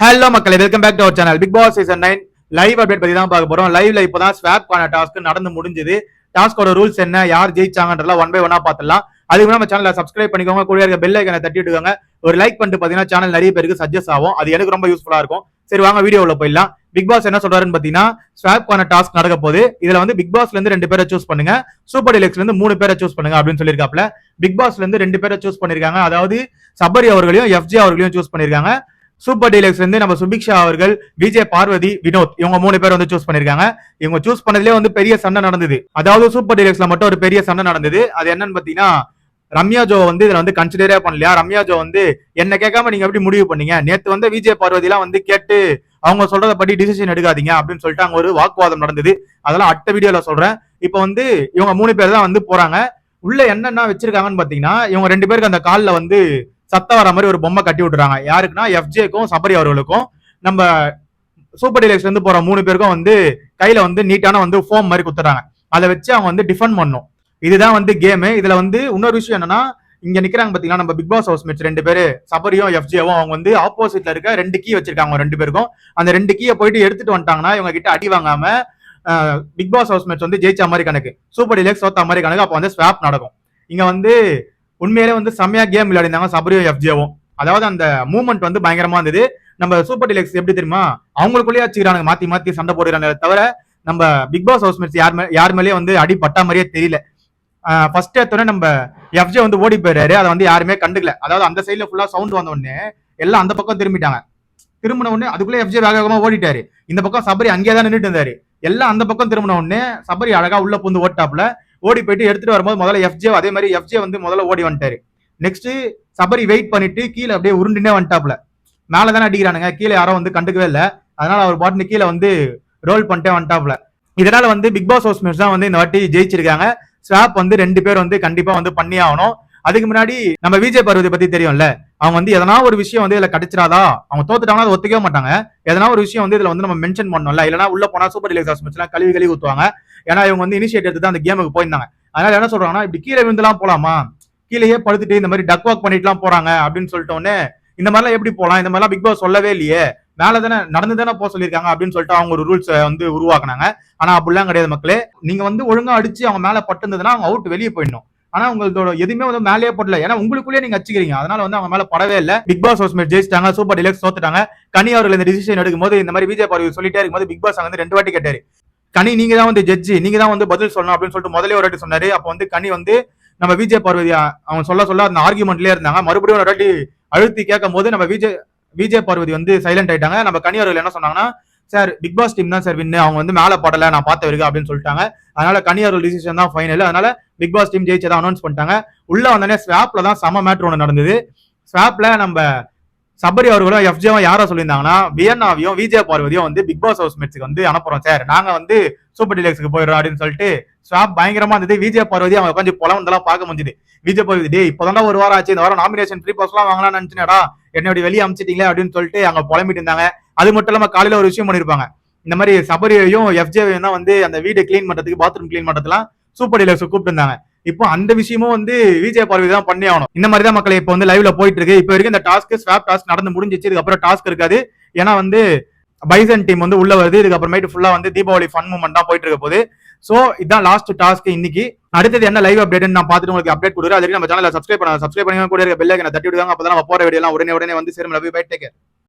Hello மக்களே welcome back to our channel Bigg Boss season nine live update பத்தி தான் பார்க்க போறோம். லைவ்ல ஸ்வாப் ஸ்வாப்கான டாஸ்க் நடந்து முடிஞ்சது. டாஸ்கோட ரூல்ஸ் என்ன யார் ஜெயிச்சாங்கன்றலாம் ஒன் பை ஒன்னா பார்த்துலாம் அதுக்கு நம்ம சேனலை சப்ஸ்கிரைப் பண்ணிக்கோங்க. கூட இருக்க பெல் ஐக்கனை தட்டி விட்டுக்கோங்க ஒரு லைக் பண்ணிட்டு பாத்தீங்கன்னா சேனல் நிறைய பேருக்கு சஜஸ்ட் ஆகும். அது எனக்கு ரொம்ப யூஸ்ஃபுல்லா இருக்கும். சரி வாங்க வீடியோவில் போயிடலாம். பிக் பாஸ் என்ன சொல்றாருன்னு பாத்தீங்கன்னா ஸ்வாப்கான டாஸ்க் நடக்க போது இதுல வந்து பிக் பாஸ்ல இருந்து ரெண்டு பேரை சூஸ் பண்ணுங்க. சூப்பர் டிலக்ஸ்ல இருந்து மூணு பேரை சூஸ் பண்ணுங்க அப்படின்னு சொல்லியிருக்காப்ல பிக் பாஸ்ல இருந்து ரெண்டு பேரை சூஸ் பண்ணிருக்காங்க அதாவது சபரி அவர்களையும் எஃப்ஜி அவர்களையும் சூஸ் பண்ணிருக்காங்க சூப்பர் டீலக்ஸ் வந்து நம்ம சுபிக்ஷா அவர்கள் விஜய் பார்வதி வினோத் இவங்க மூணு பேர் வந்து சூஸ் பண்ணிருக்காங்க. இவங்க சூஸ் பண்ணதுலேயே வந்து பெரிய சண்டை நடந்தது. அதாவது சூப்பர் டீலக்ஸ்ல மட்டும் ஒரு பெரிய சண்டை நடந்தது. அது என்னன்னு பாத்தீங்கன்னா ரம்யா ஜோ வந்து இதுல வந்து கன்சிடரே பண்ணலையா? ரம்யா ஜோ வந்து என்ன கேட்காம நீங்க எப்படி முடிவு பண்ணீங்க? நேத்து வந்து விஜய் பார்வதி எல்லாம் வந்து கேட்டு அவங்க சொல்றத படி டிசிஷன் எடுக்காதீங்க அப்படின்னு சொல்லிட்டு அங்க ஒரு வாக்குவாதம் நடந்தது. அதெல்லாம் அடுத்த வீடியோல சொல்றேன். இப்போ வந்து இவங்க மூணு பேர் தான் வந்து போறாங்க. உள்ள என்னென்ன வச்சிருக்காங்கன்னு பாத்தீங்கன்னா இவங்க ரெண்டு பேருக்கு அந்த காலில் வந்து சத்தம் வர மாதிரி ஒரு பொம்மை கட்டி விட்டுறாங்க. யாருக்குன்னா எஃப்ஜேக்கும் சபரி அவர்களுக்கும். நம்ம சூப்பர் டீலக்ஸ்ல இருந்து போற மூணு பேருக்கும் வந்து கையில வந்து நீட்டான வந்து ஃபோம் மாதிரி குத்துறாங்க. அதை வச்சு அவங்க வந்து டிஃபெண்ட் பண்ணும். இதுதான் வந்து கேமு இதுல வந்து இன்னொரு விஷயம் என்னன்னா இங்க நிக்கிறாங்க பாத்தீங்கன்னா நம்ம பிக் பாஸ் ஹவுஸ் மேட்ச் ரெண்டு பேரு. சபரியும் எஃப்ஜேவும் அவங்க வந்து ஆப்போசிட்ல இருக்க ரெண்டு கீ வச்சிருக்காங்க ரெண்டு பேருக்கும். அந்த ரெண்டு கீயை போயிட்டு எடுத்துட்டு வந்துட்டாங்கன்னா இவங்க கிட்ட அடி வாங்காம பிக் பாஸ் ஹவுஸ் மேட்ச் வந்து ஜெயிச்ச மாதிரி கணக்கு. சூப்பர் டீலக்ஸ் சோத்த மாதிரி கணக்கு. அப்போ வந்து ஸ்வாப் நடக்கும். இங்க வந்து உண்மையிலே வந்து செம்மையா கேம் விளையாடிருந்தாங்க சபரியோ எஃப்ஜேவும். அதாவது அந்த மூமெண்ட் வந்து பயங்கரமா இருந்தது. நம்ம சூப்பர் டிலக்ஸ் எப்படி தெரியுமா? அவங்களுக்குள்ளேயே வச்சுக்கிறாங்க மாத்தி மாத்தி சண்டை போடுறாங்க தவிர நம்ம பிக் பாஸ் ஹவுஸ் மேட்ஸ் யார் மே யார் மேலேயே வந்து அடி பட்டா மாதிரியே தெரியல. ஃபர்ஸ்ட் எடுத்தோடனே நம்ம எஃப்ஜே வந்து ஓடி போயிடுறாரு. அதை வந்து யாருமே கண்டுக்கல. அதாவது அந்த சைட்ல ஃபுல்லா சவுண்ட் வந்த உடனே எல்லாம் அந்த பக்கம் திரும்பிட்டாங்க. திரும்பின உடனே அதுக்குள்ளே எஃப்ஜே வேக வேகமாக ஓடிட்டாரு. இந்த பக்கம் சபரி அங்கேயே தான் நின்றுட்டு இருந்தாரு. எல்லாம் அந்த பக்கம் திரும்பின உடனே சபரி அழகா உள்ள புந்து ஓட்டாப்ல ஓடி போயிட்டு எடுத்துட்டு வரும்போது முதல்ல எஃப்ஜே அதே மாதிரி எஃப்ஜே வந்து முதல்ல ஓடி வந்துட்டாரு. நெக்ஸ்ட் சபரி வெயிட் பண்ணிட்டு கீழே அப்படியே உருண்டுனே வந்துட்டாப்ல மேலே தானே அடிக்கிறானுங்க. கீழே யாரும் வந்து கண்டுக்கவே இல்லை. அதனால அவர் பாட்டு கீழே வந்து ரோல் பண்ணிட்டே வந்துட்டாப்ல இதனால வந்து பிக் பாஸ் ஹவுஸ் மேட்ச் தான் வந்து இந்த வாட்டி ஜெயிச்சிருக்காங்க. ஸ்வாப் வந்து ரெண்டு பேர் வந்து கண்டிப்பா வந்து பண்ணி ஆகணும். அதுக்கு முன்னாடி நம்ம விஜய் பருவத்தை பத்தி தெரியும்ல? அவங்க வந்து எதனா ஒரு விஷயம் வந்து இதுல கிடைச்சிடாதா? அவங்க தோத்துட்டாங்கன்னா ஒத்துக்கவே மாட்டாங்க. எதனா ஒரு விஷயம் வந்து இதுல வந்து நம்ம மென்ஷன் பண்ணோம்ல இல்லைனா உள்ள போனா சூப்பர் டிலக்ஸ் ஹவுஸ் மேட்ச்லாம் கழுவி கழுவி ஊத்துவாங்க. ஏன்னா இவங்க வந்து இனிஷியேட் எடுத்து தான் அந்த கேமுக்கு போயிருந்தாங்க. அதனால என்ன சொல்றாங்கன்னா இப்படி கீழே விழுந்துலாம் போலாமா? கீழேயே படுத்துட்டு இந்த மாதிரி டக் வாக் பண்ணிட்டுலாம் போறாங்க அப்படின்னு சொல்லிட்டோன்னே உடனே இந்த மாதிரிலாம் எப்படி போலாம்? இந்த மாதிரிலாம் பிக் பாஸ் சொல்லவே இல்லையே. மேல தானே நடந்து தானே போக சொல்லியிருக்காங்க அப்படின்னு சொல்லிட்டு அவங்க ஒரு ரூல்ஸ் வந்து உருவாக்குனாங்க. ஆனா அப்படிலாம் கிடையாது மக்களே. நீங்க வந்து ஒழுங்கா அடிச்சு அவங்க மேல பட்டுருந்ததுன்னா அவங்க அவுட் வெளியே போயிடணும். ஆனா உங்களோட எதுவுமே வந்து மேலேயே போடல. ஏன்னா உங்களுக்குள்ளேயே நீங்க அச்சுக்கிறீங்க அதனால வந்து அவங்க மேல படவே இல்ல. பிக் பாஸ் ஹவுஸ் மேட் ஜெயிச்சிட்டாங்க சூப்பர் டிலக்ஸ் தோத்துட்டாங்க. கனி அவர்கள் இந்த டிசிஷன் எடுக்கும்போது இந்த மாதிரி விஜய் பார்வதி சொல்லிட்டே இருக்கும்போது பிக் பாஸ் வந்து ரெண்டு வாட்டி கேட்டாரு. கனி நீங்க தான் வந்து ஜட்ஜி நீங்க தான் வந்து பதில் சொல்லணும் அப்படின்னு சொல்லிட்டு முதல்ல ஒரு வாட்டி சொன்னாரு. அப்போ வந்து கனி வந்து நம்ம விஜய் பார்வதி அவங்க சொல்ல சொல்ல அந்த ஆர்குமெண்ட்லயே இருந்தாங்க. மறுபடியும் ஒரு வாட்டி அழுத்தி கேட்கும் போது நம்ம விஜய் விஜய் பார்வதி வந்து சைலண்ட் ஆயிட்டாங்க. நம்ம கனி அவர்கள் என்ன சொன்னாங்கன்னா சார் பிக் பாஸ் டீம் தான் சார் வின்னு. அவங்க வந்து மேலே படல நான் பார்த்த வரைக்கும் அப்படின்னு சொல்லிட்டாங்க. அதனால கனியாரூர் டிசிஷன் தான் ஃபைனல் அதனால பிக் பாஸ் டீம் ஜெயிச்சதை அனௌன்ஸ் பண்ணிட்டாங்க. உள்ள வந்தோடனே ஸ்வாப்ல தான் சம மேட்ரு ஒன்று நடந்தது. ஸ்வாப்ல நம்ம சபரி அவர்களும் எஃப்ஜேவும் யாரோ சொல்லியிருந்தாங்கன்னா வியன்னாவையும் விஜய பார்வதியும் வந்து பிக் பாஸ் ஹவுஸ் மேட்ச்சுக்கு வந்து அனுப்புறோம் சார். நாங்க வந்து சூப்பர் டிலக்ஸுக்கு போயிடுறோம் அப்படின்னு சொல்லிட்டு ஸ்வாப் பயங்கரமா இருந்தது. விஜய பார்வதி அவங்க உட்காந்து புலவந்தெல்லாம் பார்க்க முடிஞ்சுது. விஜய் பார்வதி டே இப்போதான் ஒரு வாரம் ஆச்சு. இந்த வாரம் நாமினேஷன் ஃப்ரீ பாஸ்லாம் வாங்கலாம்னு நினைச்சுனடா. என்னோட வெளியே அமிச்சிட்டீங்களே அப்படின்னு சொல்லிட்டு அங்க புலம்பிட்டு இருந்தாங்க. அது மட்டும் இல்லாம காலையில ஒரு விஷயம் பண்ணிருப்பாங்க. இந்த மாதிரி சபரியையும் எஃப்ஜேவையும் தான் வந்து அந்த வீடை கிளீன் பண்றதுக்கு பாத்ரூம் கிளீன் பண்றதுலாம் சூப்பர் டீலர்ஸ் கூப்பிட்டு இருந்தாங்க இப்போ அந்த விஷயமும் வந்து விஜய் பார்வை தான் பண்ணி ஆகணும். இந்த மாதிரி தான் மக்களை இப்போ வந்து லைவ்ல போயிட்டு இருக்கு இப்போ வரைக்கும் இந்த டாஸ்க் ஸ்வாப் டாஸ்க் நடந்து முடிஞ்சிச்சு. இதுக்கப்புறம் டாஸ்க் இருக்காது. ஏன்னா வந்து பைசன் டீம் வந்து உள்ள வருது. இதுக்கப்புறமேட்டு ஃபுல்லா வந்து தீபாவளி ஃபன் மூமெண்ட் தான் போயிட்டு இருக்க போகுது. ஸோ இதான் லாஸ்ட் டாஸ்க் இன்னைக்கு. அடுத்தது என்ன லைவ் அப்டேட் நான் பார்த்துட்டு உங்களுக்கு அப்டேட் கொடுக்குறேன். அதுக்கு நம்ம சேனலை சப்ஸ்கிரைப் பண்ண சப்ஸ்கிரைப் பண்ணி கூட இருக்க பெல்லைக்கனை தட்டி விடுவாங்க அப்பதான் நம்ம போற வீடியோ உடனே உடனே வந்து சேரும். Love bye take